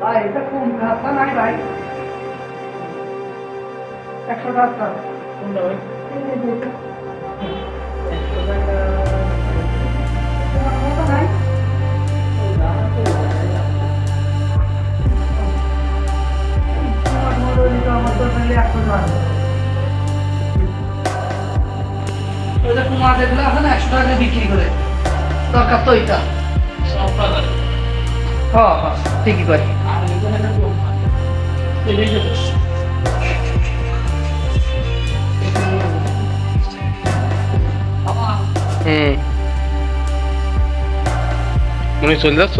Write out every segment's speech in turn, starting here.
ভাই এটা কম রাস্তা? নাই ভাই। একশো রাস্তা। কোনটা ভাই? কুমার যেগুলো আছে না একশো টাকা করে বিক্রি করে। দরকার তো ওইটা হ্যাঁ হ্যাঁ ঠিকই করি হুম। তুমি চলে যাচ্ছ?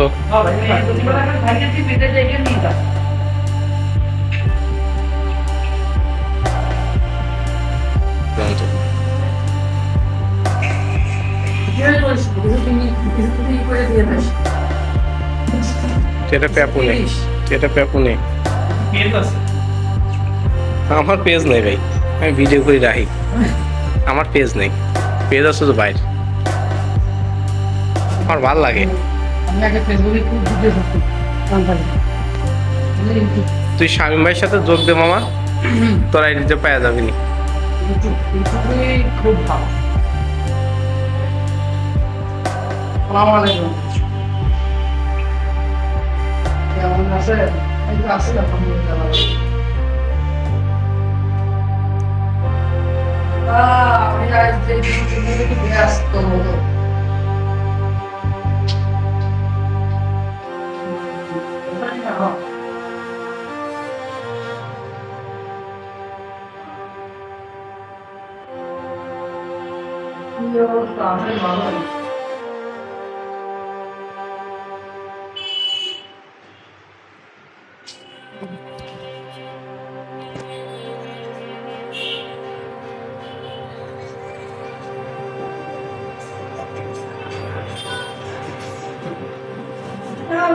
করে দিয়ে এটা প্যাপু নেই। এটা প্যাপু নেই। আমার পেজ নেই ভাই। আমি ভিডিও করি রাহি। আমার পেজ নেই। পেজ আছে তো বাইরে। আমার ভালো লাগে। তুই স্বামী ভাইয়ের সাথে যোগ দে মামা। তোর আইডিতে পাওয়া যাবি নি। খুব ভালো। সালাম আলাইকুম। কেমন আছে এই তো আছে, আলহামদুলিল্লাহ আমি আজ যে ব্যস্ত হতো কি অবস্থা?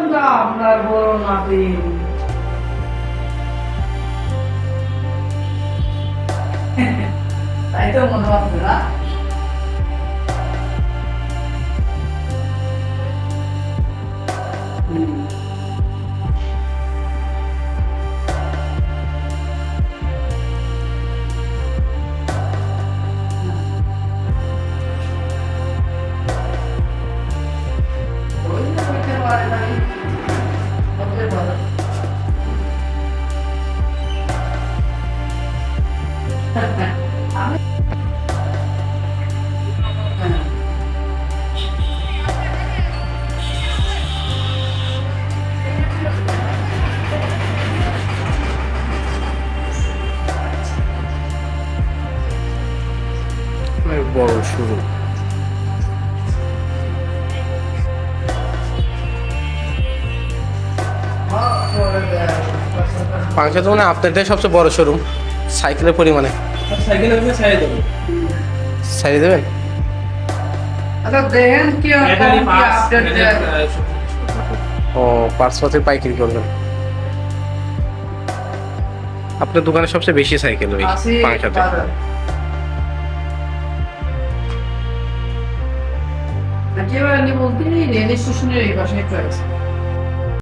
আমরা আপনার বড় নাতি তাই তো মনে হচ্ছে না? বড় শুরু তো মানে আপনারটাই সবচেয়ে বড় শোরুম সাইকেলের পরিমাণে। সাইকেল ছাড়িয়ে সারিয়ে দেবেন? আচ্ছা দেখেন কি আপডেট ও পার্সপাতের পাইকারি করবেন। আপনার দোকানে সবচেয়ে বেশি সাইকেল ওই পাংশাতে একেবারে বলতে রেল স্টেশনের এই পাশে একটু আছে।